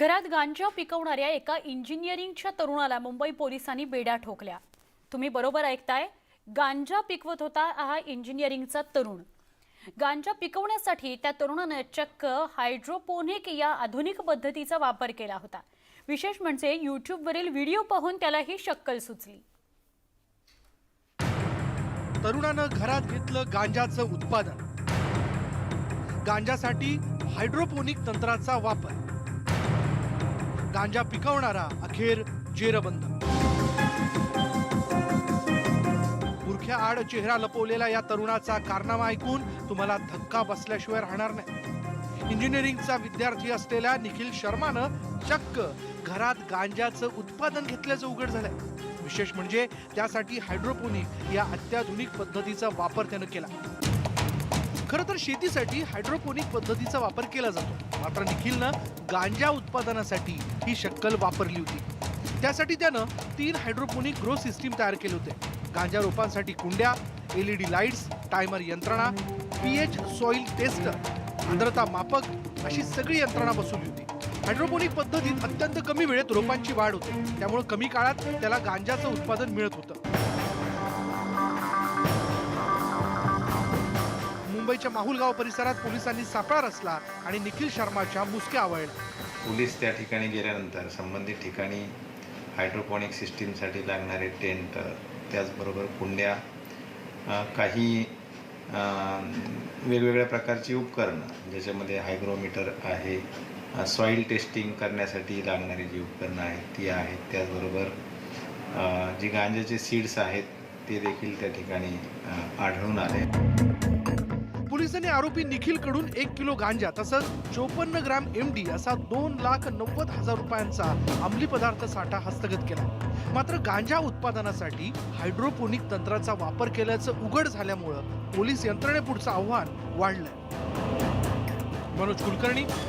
घरात गांजा पिकवणाऱ्या एका इंजिनिअरिंगच्या तरुणाला मुंबई पोलिसांनी बेड्या ठोकल्या. तुम्ही बरोबर ऐकताय? गांजा पिकवत होता हा इंजिनिअरिंगचा तरुण. गांजा पिकवण्यासाठी त्या तरुणानं चक्क हायड्रोपोनिक या आधुनिक पद्धतीचा वापर केला होता. विशेष म्हणजे यूट्यूबवरील व्हिडिओ पाहून त्याला ही शक्कल सुचली. तरुणानं घरात घेतलं गांजाचं उत्पादन. गांजासाठी हायड्रोपोनिक तंत्राचा वापर. गांजा पिकवणारा अखेर जेरबंद. बुरख्या आड चेहरा लपवलेला या तरुणाचा कारनामा ऐकून तुम्हाला धक्का बसल्याशिवाय राहणार नाही. इंजिनिअरिंगचा विद्यार्थी असलेल्या निखिल शर्मानं चक्क घरात गांजाचं उत्पादन घेतल्याचं उघड झालंय. विशेष म्हणजे त्यासाठी हायड्रोपोनिक या अत्याधुनिक पद्धतीचा वापर त्यानं केला. खरं तर शेतीसाठी हायड्रोपोनिक पद्धतीचा वापर केला जातो. मात्र निखिलनं गांजा उत्पादनासाठी ही शक्कल वापरली होती. त्यासाठी त्यानं तीन हायड्रोपोनिक ग्रो सिस्टीम तयार केले होते. गांजा रोपांसाठी कुंड्या एलईडी लाईट्स टायमर यंत्रणा पीएच सॉइल टेस्टर आर्द्रता मापक अशी सगळी यंत्रणा बसवली होती. हायड्रोपोनिक पद्धतीत अत्यंत कमी वेळेत रोपांची वाढ होते. त्यामुळे कमी काळात त्याला गांजाचं उत्पादन मिळत होतं. मुंबईच्या माहुलगाव परिसरात पोलिसांनी सापळा रचला आणि निखिल शर्माच्या मुसक्या आवळल्या. पोलीस त्या ठिकाणी गेल्यानंतर संबंधित ठिकाणी हायड्रोपॉनिक सिस्टीमसाठी लागणारे टेंट त्याचबरोबर कुंड्या काही वेगवेगळ्या प्रकारची उपकरणं ज्याच्यामध्ये हायग्रोमीटर आहे सॉईल टेस्टिंग करण्यासाठी लागणारी जी उपकरणं आहेत ती आहेत. त्याचबरोबर जी गांजाचे सीड्स आहेत ते देखील त्या ठिकाणी आढळून आले. पोलिसांनी आरोपी निखिलकडून एक किलो गांजा तसंच चोपन्न ग्राम एम डी असा दोन लाख नव्वद हजार रुपयांचा अंमली पदार्थ साठा हस्तगत केला. मात्र गांजा उत्पादनासाठी हायड्रोपोनिक तंत्राचा वापर केल्याचं उघड झाल्यामुळं पोलीस यंत्रणेपुढचं आव्हान वाढलंय. मनोज कुलकर्णी